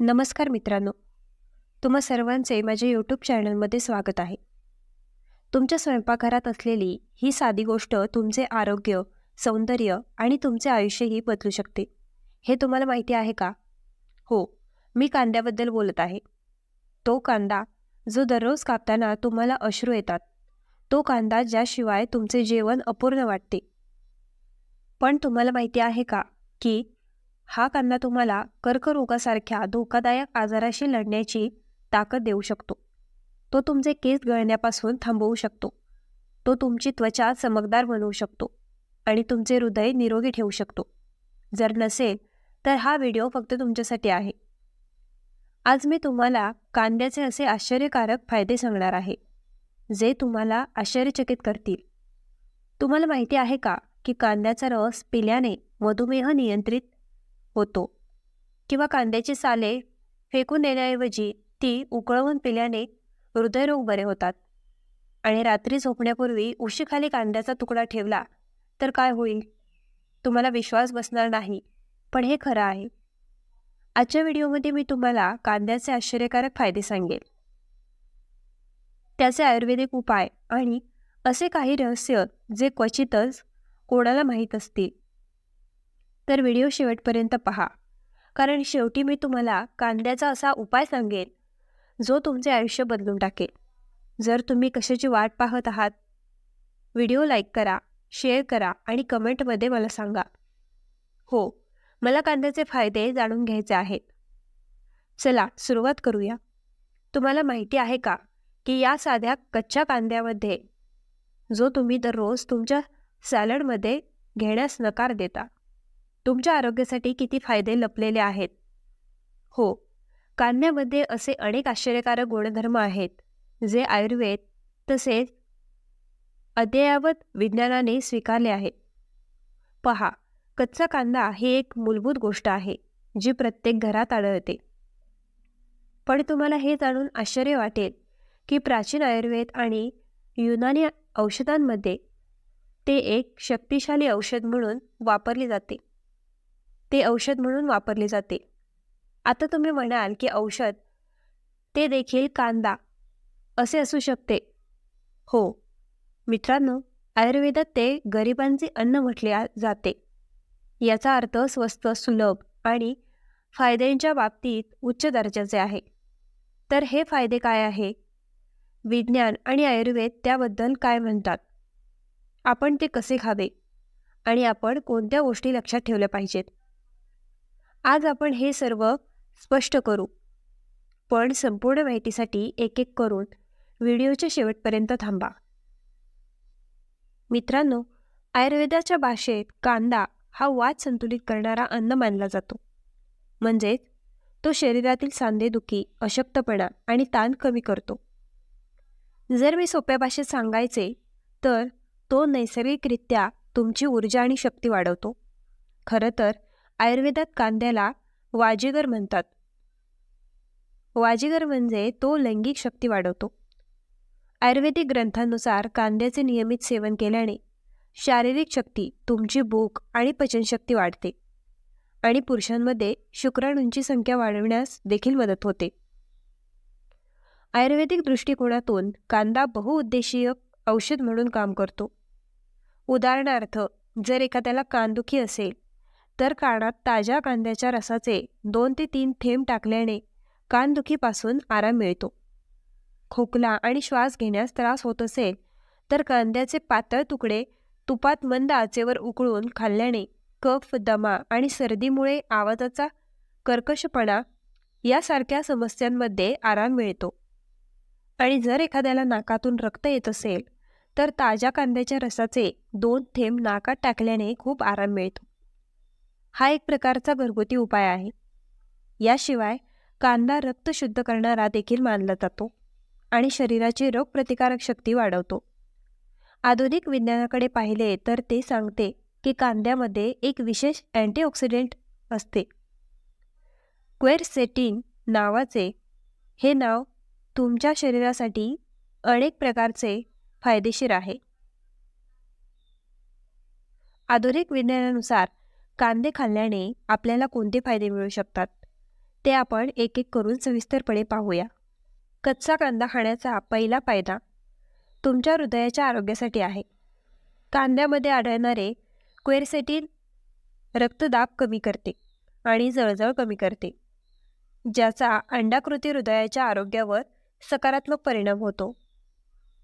नमस्कार मित्रांनो. तुम्हा सर्वांचे माझ्या यूट्यूब चॅनलमध्ये स्वागत आहे. तुमच्या स्वयंपाकघरात असलेली ही साधी गोष्ट तुमचे आरोग्य सौंदर्य आणि तुमचे आयुष्यही बदलू शकते. हे तुम्हाला माहिती आहे का? हो मी कांद्याबद्दल बोलत आहे. तो कांदा जो दररोज कापताना तुम्हाला अश्रू येतात तो कांदा ज्याशिवाय तुमचे जेवण अपूर्ण वाटते. पण तुम्हाला माहिती आहे का की हा कांदा तुम्हाला कर्करोगासारख्या धोकादायक आजाराशी लढण्याची ताकद देऊ शकतो. तो तुमचे केस गळण्यापासून थांबवू शकतो. तो तुमची त्वचा चमकदार बनवू शकतो आणि तुमचे हृदय निरोगी ठेवू शकतो. जर नसेल तर हा व्हिडिओ फक्त तुमच्यासाठी आहे. आज मी तुम्हाला कांद्याचे असे आश्चर्यकारक फायदे सांगणार आहे जे तुम्हाला आश्चर्यचकित करतील. तुम्हाला माहिती आहे का की कांद्याचा रस पिल्याने मधुमेह नियंत्रित होतो. किंवा कांद्याची साले फेकून देण्याऐवजी ती उकळवून पिल्याने हृदयरोग बरे होतात. आणि रात्री झोपण्यापूर्वी उशीखाली कांद्याचा तुकडा ठेवला तर काय होईल? तुम्हाला विश्वास बसणार नाही पण हे खरं आहे. आजच्या व्हिडिओमध्ये मी तुम्हाला कांद्याचे आश्चर्यकारक फायदे सांगेल. त्याचे आयुर्वेदिक उपाय आणि असे काही रहस्य जे क्वचितच कोणाला माहीत असतील. तर व्हिडिओ शेवटपर्यंत पहा. कारण शेवटी मी तुम्हाला कांद्याचा असा उपाय सांगेन जो तुमचे आयुष्य बदलून टाकेल. जर तुम्ही कशाची वाट पाहत आहात व्हिडिओ लाईक करा शेअर करा आणि कमेंटमध्ये मला सांगा. हो मला कांद्याचे फायदे जाणून घ्यायचे आहेत. चला सुरुवात करूया. तुम्हाला माहिती आहे का की या साध्या कच्च्या कांद्यामध्ये जो तुम्ही दररोज तुमच्या सॅलडमध्ये घेण्यास नकार देता तुमच्या आरोग्यासाठी किती फायदे लपलेले आहेत? हो. कांद्यामध्ये असे अनेक आश्चर्यकारक गुणधर्म आहेत जे आयुर्वेद तसेच अद्ययावत विज्ञानाने स्वीकारले आहेत. पहा कच्चा कांदा ही एक मूलभूत गोष्ट आहे जी प्रत्येक घरात आढळते. पण तुम्हाला हे जाणून आश्चर्य वाटेल की प्राचीन आयुर्वेद आणि युनानी औषधांमध्ये ते एक शक्तिशाली औषध म्हणून वापरले जाते. ते औषध म्हणून वापरले जाते. आता तुम्ही म्हणाल की औषध ते देखील कांदा असे असू शकते. हो मित्रांनो आयुर्वेदात ते गरिबांचे अन्न म्हटले जाते. याचा अर्थ स्वस्त सुलभ आणि फायद्यांच्या बाबतीत उच्च दर्जाचे आहे. तर हे फायदे काय आहे? विज्ञान आणि आयुर्वेद त्याबद्दल काय म्हणतात? आपण ते कसे खावे? आणि आपण कोणत्या गोष्टी लक्षात ठेवल्या पाहिजेत? आज आपण हे सर्व स्पष्ट करू. पण संपूर्ण माहितीसाठी एक एक करून व्हिडिओच्या शेवटपर्यंत थांबा. मित्रांनो आयुर्वेदाच्या भाषेत कांदा हा वाद संतुलित करणारा अन्न मानला जातो. म्हणजेच तो शरीरातील सांधेदुखी अशक्तपणा आणि ताण कमी करतो. जर मी सोप्या भाषेत सांगायचे तर तो नैसर्गिकरित्या तुमची ऊर्जा आणि शक्ती वाढवतो. खरं तर आयुर्वेदात कांद्याला वाजिगर म्हणतात. वाजिगर म्हणजे तो लैंगिक शक्ती वाढवतो. आयुर्वेदिक ग्रंथांनुसार कांद्याचे नियमित सेवन केल्याने शारीरिक शक्ती तुमची भूक आणि पचनशक्ती वाढते. आणि पुरुषांमध्ये शुक्राणूंची संख्या वाढवण्यास देखील मदत होते. आयुर्वेदिक दृष्टिकोनातून कांदा बहुउद्देशीय औषध म्हणून काम करतो. उदाहरणार्थ जर एखाद्याला कानदुखी असेल तर कानात ताज्या कांद्याच्या रसाचे दोन ते तीन थेंब टाकल्याने कानदुखीपासून आराम मिळतो. खोकला आणि श्वास घेण्यास त्रास होत असेल तर कांद्याचे पातळ तुकडे तुपात मंद आचेवर उकळून खाल्ल्याने कफ दमा आणि सर्दीमुळे आवाजाचा कर्कशपणा यासारख्या समस्यांमध्ये आराम मिळतो. आणि जर एखाद्याला नाकातून रक्त येत असेल तर ताज्या कांद्याच्या रसाचे दोन थेंब नाकात टाकल्याने खूप आराम मिळतो. हा एक प्रकारचा घरगुती उपाय आहे. याशिवाय कांदा रक्त शुद्ध करणारा देखील मानला जातो आणि शरीराची रोगप्रतिकारक शक्ती वाढवतो. आधुनिक विज्ञानाकडे पाहिले तर ते सांगते की कांद्यामध्ये एक विशेष अँटीऑक्सिडेंट असते. क्वेरसेटिन नावाचे हे नाव तुमच्या शरीरासाठी अनेक प्रकारचे फायदेशीर आहे. आधुनिक विज्ञानानुसार कांदे खाल्ल्याने आपल्याला कोणते फायदे मिळू शकतात? ते आपण एक एक करून सविस्तरपणे पाहूया. कच्चा कांदा खाण्याचा पहिला फायदा तुमच्या हृदयाच्या आरोग्यासाठी आहे. कांद्यामध्ये आढळणारे क्वेरसेटिन रक्तदाब कमी करते आणि जळजळ कमी करते ज्याचा अंडाकृती हृदयाच्या आरोग्यावर सकारात्मक परिणाम होतो.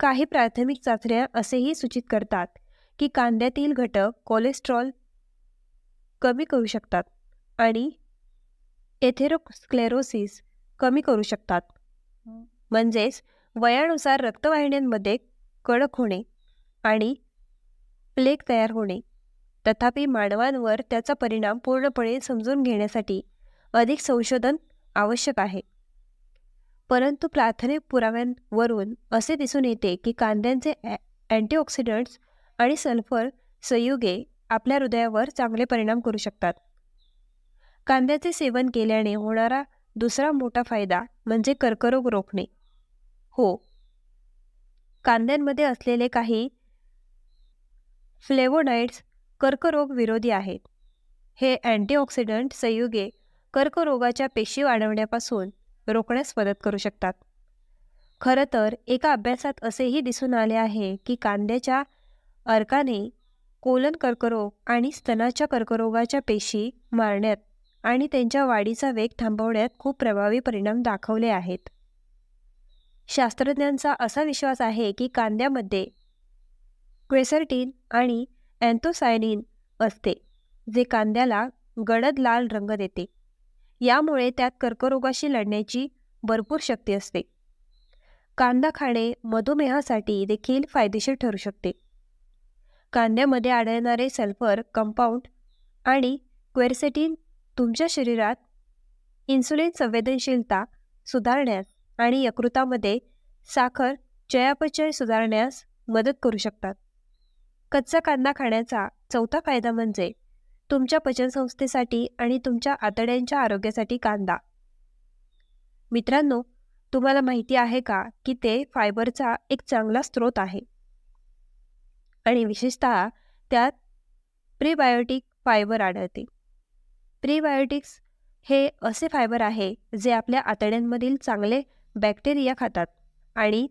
काही प्राथमिक चाचण्या असेही सूचित करतात की कांद्यातील घटक कोलेस्ट्रॉल कमी करू शकतात आणि एथेरोस्क्लेरोसिस कमी करू शकतात. म्हणजेच वयानुसार रक्तवाहिन्यांमध्ये कडक होणे आणि प्लेग तयार होणे. तथापि मानवांवर त्याचा परिणाम पूर्णपणे समजून घेण्यासाठी अधिक संशोधन आवश्यक आहे. परंतु प्राथमिक पुराव्यांवरून असे दिसून येते की कांद्यांचे अँटीऑक्सिडंट्स आणि सल्फर संयुगे आपल्या हृदयावर चांगले परिणाम करू शकतात. कांद्याचे सेवन केल्याने होणारा दुसरा मोठा फायदा म्हणजे कर्करोग रोखणे. हो. कांद्यांमध्ये असलेले काही फ्लेवोनाइड्स कर्करोग विरोधी आहेत. हे अँटीऑक्सिडंट संयुगे कर्करोगाच्या पेशी वाढवण्यापासून रोखण्यास मदत करू शकतात. खरं तर एका अभ्यासात असेही दिसून आले आहे की कांद्याच्या अर्काने कोलन कर्करोग आणि स्तनाच्या कर्करोगाच्या पेशी मारण्यात आणि त्यांच्या वाढीचा वेग थांबवण्यात खूप प्रभावी परिणाम दाखवले आहेत. शास्त्रज्ञांचा असा विश्वास आहे की कांद्यामध्ये क्वेसर्टिन आणि अँथोसायनिन असते जे कांद्याला गडद लाल रंग देते. यामुळे त्यात कर्करोगाशी लढण्याची भरपूर शक्ती असते. कांदा खाणे मधुमेहासाठी देखील फायदेशीर ठरू शकते. कांद्यामध्ये आढळणारे सल्फर कंपाऊंड आणि क्वेरसेटिन तुमच्या शरीरात इन्सुलिन संवेदनशीलता सुधारण्यास आणि यकृतामध्ये साखर चयापचय सुधारण्यास मदत करू शकतात. कच्चा कांदा खाण्याचा चौथा फायदा म्हणजे तुमच्या पचनसंस्थेसाठी आणि तुमच्या आतड्यांच्या आरोग्यासाठी कांदा. मित्रांनो तुम्हाला माहिती आहे का की ते फायबरचा एक चांगला स्रोत आहे? आणि विशेषतः त्यात प्रीबायोटिक फायबर आढळते. प्रीबायोटिक्स हे असे फायबर आहे जे आपल्या आतड्यांमधील चांगले बॅक्टेरिया खातात आणि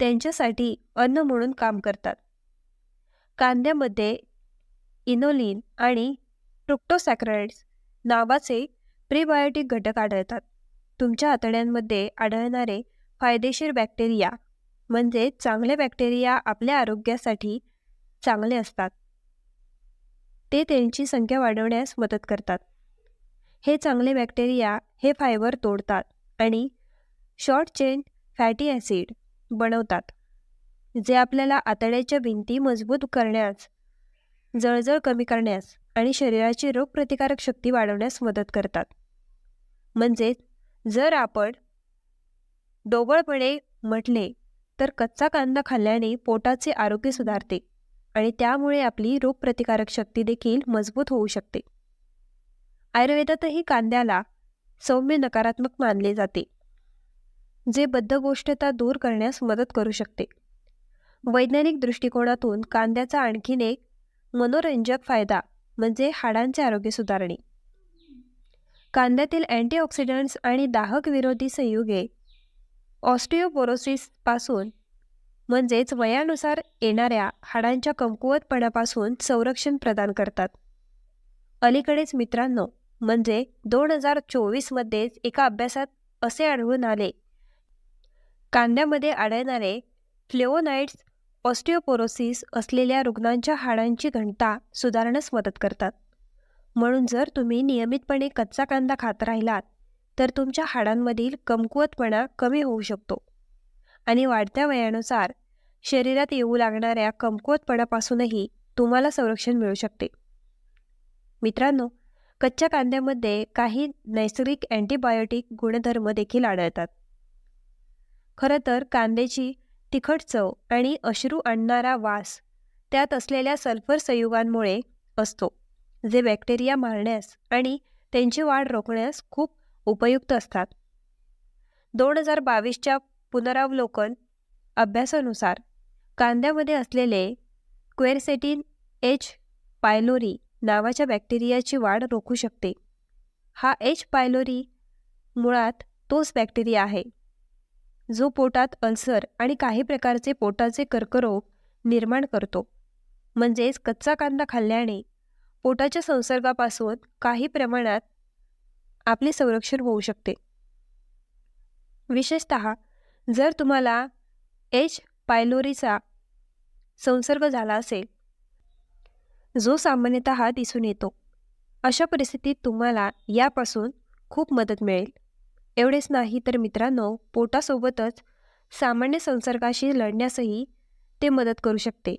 त्यांच्यासाठी अन्न म्हणून काम करतात. कांद्यामध्ये इनोलिन आणि ट्रुक्टोसॅक्राइड्स नावाचे प्रीबायोटिक घटक आढळतात. तुमच्या आतड्यांमध्ये आढळणारे फायदेशीर बॅक्टेरिया म्हणजे चांगले बॅक्टेरिया आपल्या आरोग्यासाठी चांगले असतात. ते त्यांची संख्या वाढवण्यास मदत करतात. हे चांगले बॅक्टेरिया हे फायबर तोडतात आणि शॉर्ट चेन फॅटी ॲसिड बनवतात जे आपल्याला आतड्याच्या भिंती मजबूत करण्यास जळजळ कमी करण्यास आणि शरीराची रोगप्रतिकारक शक्ती वाढवण्यास मदत करतात. म्हणजेच जर आपण डोबळपणे म्हटले तर कच्चा कांदा खाल्ल्याने पोटाचे आरोग्य सुधारते. आणि त्यामुळे आपली रोगप्रतिकारक शक्ती देखील मजबूत होऊ शकते. आयुर्वेदातही कांद्याला सौम्य नकारात्मक मानले जाते जे बद्धगोष्ठता दूर करण्यास मदत करू शकते. वैज्ञानिक दृष्टिकोनातून कांद्याचा आणखीन एक मनोरंजक फायदा म्हणजे हाडांचे आरोग्य सुधारणे. कांद्यातील अँटीऑक्सिडंट्स आणि दाहक विरोधी संयुगे ऑस्टिओपोरोसिसपासून म्हणजेच वयानुसार येणाऱ्या हाडांच्या कमकुवतपणापासून संरक्षण प्रदान करतात. अलीकडेच मित्रांनो म्हणजे दोन हजार चोवीसमध्येच एका अभ्यासात असे आढळून आले. कांद्यामध्ये आढळणारे फ्लेओनाइट्स ऑस्टिओपोरोसिस असलेल्या रुग्णांच्या हाडांची घनता सुधारण्यास मदत करतात. म्हणून जर तुम्ही नियमितपणे कच्चा कांदा खात राहिलात तर तुमच्या हाडांमधील कमकुवतपणा कमी होऊ शकतो. आणि वाढत्या वयानुसार शरीरात येऊ लागणाऱ्या कमकुवतपणापासूनही तुम्हाला संरक्षण मिळू शकते. मित्रांनो कच्च्या कांद्यामध्ये काही नैसर्गिक अँटीबायोटिक गुणधर्म देखील आढळतात. खरं तर कांद्याची तिखट चव आणि अश्रू आणणारा वास त्यात असलेल्या सल्फर संयुगांमुळे असतो जे बॅक्टेरिया मारण्यास आणि त्यांची वाढ रोखण्यास खूप उपयुक्त असतात. दोन हजार बावीसच्या पुनरावलोकन अभ्यासानुसार कांद्यामध्ये असलेले क्वेरसेटिन एच पायलोरी नावाच्या बॅक्टेरियाची वाढ रोखू शकते. हा एच पायलोरी मुळात तोच बॅक्टेरिया आहे जो पोटात अल्सर आणि काही प्रकारचे पोटाचे कर्करोग निर्माण करतो. म्हणजेच कच्चा कांदा खाल्ल्याने पोटाच्या संसर्गापासून काही प्रमाणात आपले संरक्षण होऊ शकते. विशेषत जर तुम्हाला एच. पायलोरीचा संसर्ग झाला असेल जो सामान्यतः दिसून येतो अशा परिस्थितीत तुम्हाला यापासून खूप मदत मिळेल. एवढेच नाही तर मित्रांनो पोटासोबतच सामान्य संसर्गाशी लढण्यासही ते मदत करू शकते.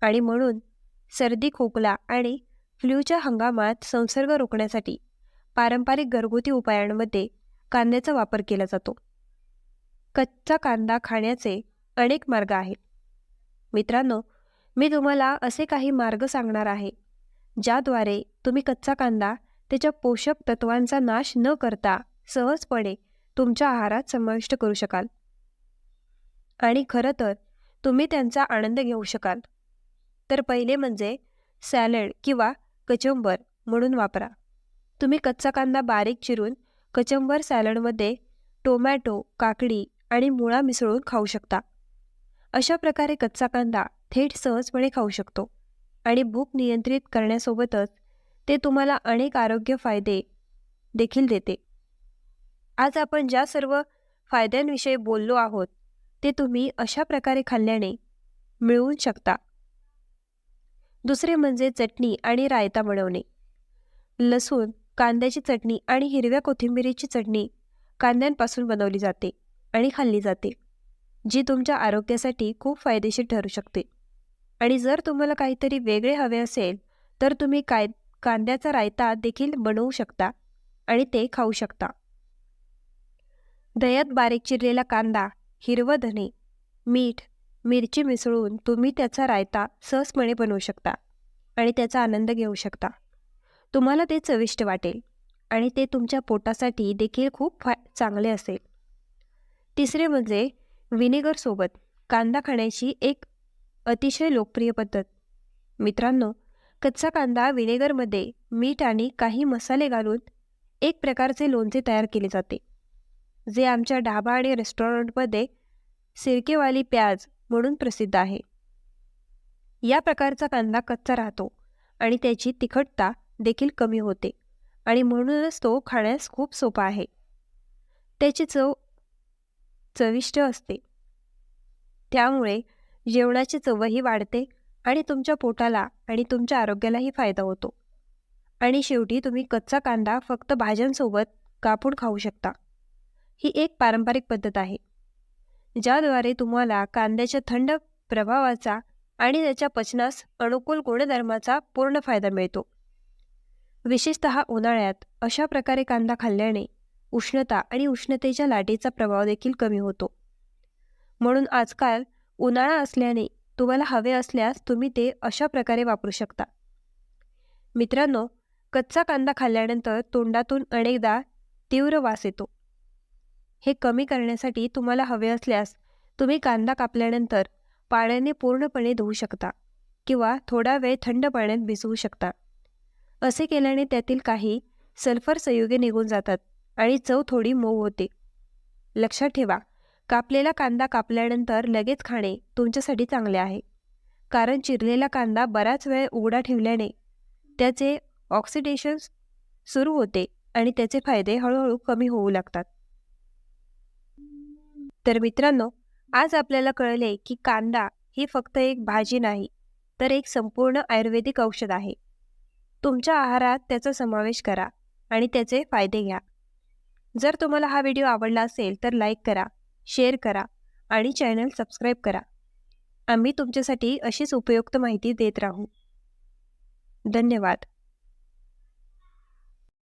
आणि म्हणून सर्दी खोकला आणि फ्ल्यूच्या हंगामात संसर्ग रोखण्यासाठी पारंपरिक घरगुती उपायांमध्ये कांद्याचा वापर केला जातो. कच्चा कांदा खाण्याचे अनेक मार्ग आहेत. मित्रांनो मी तुम्हाला असे काही मार्ग सांगणार आहे ज्याद्वारे तुम्ही कच्चा कांदा त्याच्या पोषक तत्वांचा नाश न करता सहजपणे तुमच्या आहारात समाविष्ट करू शकाल. आणि खरं तर तुम्ही त्यांचा आनंद घेऊ शकाल. तर पहिले म्हणजे सॅलड किंवा कचंबर म्हणून वापरा. तुम्ही कच्चा कांदा बारीक चिरून कचंबर सॅलडमध्ये टोमॅटो काकडी आणि मुळा मिसळून खाऊ शकता. अशा प्रकारे कच्चा कांदा थेट सहजपणे खाऊ शकतो आणि भूक नियंत्रित करण्यासोबतच ते तुम्हाला अनेक आरोग्य फायदे देखील देते. आज आपण ज्या सर्व फायद्यांविषयी बोललो आहोत ते तुम्ही अशा प्रकारे खाल्ल्याने मिळवू शकता. दुसरे म्हणजे चटणी आणि रायता बनवणे. लसूण कांद्याची चटणी आणि हिरव्या कोथिंबिरीची चटणी कांद्यांपासून बनवली जाते. आणि खाल्ली जाते जी तुमच्या आरोग्यासाठी खूप फायदेशीर ठरू शकते. आणि जर तुम्हाला काहीतरी वेगळे हवे असेल तर तुम्ही काय कांद्याचा रायता देखील बनवू शकता आणि ते खाऊ शकता. दह्यात बारीक चिरलेला कांदा हिरवं धने मीठ मिरची मिसळून तुम्ही त्याचा रायता सहजपणे बनवू शकता आणि त्याचा आनंद घेऊ शकता. तुम्हाला ते चविष्ट वाटेल आणि ते तुमच्या पोटासाठी देखील खूप फा चांगले असेल. तिसरे म्हणजे विनेगरसोबत कांदा खाण्याची एक अतिशय लोकप्रिय पद्धत. मित्रांनो कच्चा कांदा विनेगरमध्ये मीठ आणि काही मसाले घालून एक प्रकारचे लोणचे तयार केले जाते जे आमच्या ढाबा आणि रेस्टॉरंटमध्ये सिरकेवाली प्याज म्हणून प्रसिद्ध आहे. या प्रकारचा कांदा कच्चा राहतो आणि त्याची तिखटता देखील कमी होते आणि म्हणूनच तो खाण्यास खूप सोपा आहे. त्याची चव चविष्ट असते. त्यामुळे जेवणाची चवही वाढते आणि तुमच्या पोटाला आणि तुमच्या आरोग्यालाही फायदा होतो. आणि शेवटी तुम्ही कच्चा कांदा फक्त भाज्यांसोबत कापून खाऊ शकता. ही एक पारंपरिक पद्धत आहे. ज्याद्वारे तुम्हाला कांद्याच्या थंड प्रभावाचा आणि त्याच्या पचनास अनुकूल गुणधर्माचा पूर्ण फायदा मिळतो. विशेषत उन्हाळ्यात अशा प्रकारे कांदा खाल्ल्याने उष्णता आणि उष्णतेच्या लाटेचा प्रभाव देखील कमी होतो. म्हणून आजकाल उन्हाळा असल्याने तुम्हाला हवे असल्यास तुम्ही ते अशा प्रकारे वापरू शकता. मित्रांनो कच्चा कांदा खाल्ल्यानंतर तोंडातून अनेकदा तीव्र वास येतो. हे कमी करण्यासाठी तुम्हाला हवे असल्यास तुम्ही कांदा कापल्यानंतर पाण्याने पूर्णपणे धुवू शकता किंवा थोडा वेळ थंड पाण्यात भिजवू शकता. असे केल्याने त्यातील काही सल्फर संयुगे निघून जातात. आणि चव थोडी मऊ होते. लक्षात ठेवा कापलेला कांदा कापल्यानंतर लगेच खाणे तुमच्यासाठी चांगले आहे. कारण चिरलेला कांदा बराच वेळ उघडा ठेवल्याने त्याचे ऑक्सिडेशन सुरू होते आणि त्याचे फायदे हळूहळू कमी होऊ लागतात. तर मित्रांनो आज आपल्याला कळले की कांदा ही फक्त एक भाजी नाही तर एक संपूर्ण आयुर्वेदिक औषध आहे. तुमच्या आहारात त्याचा समावेश करा आणि त्याचे फायदे घ्या. जर तुम्हाला हा व्हिडिओ आवडला असेल तर लाईक करा शेअर करा आणि चॅनल सबस्क्राईब करा. आम्ही तुमच्यासाठी अशीच उपयुक्त माहिती देत राहू. धन्यवाद.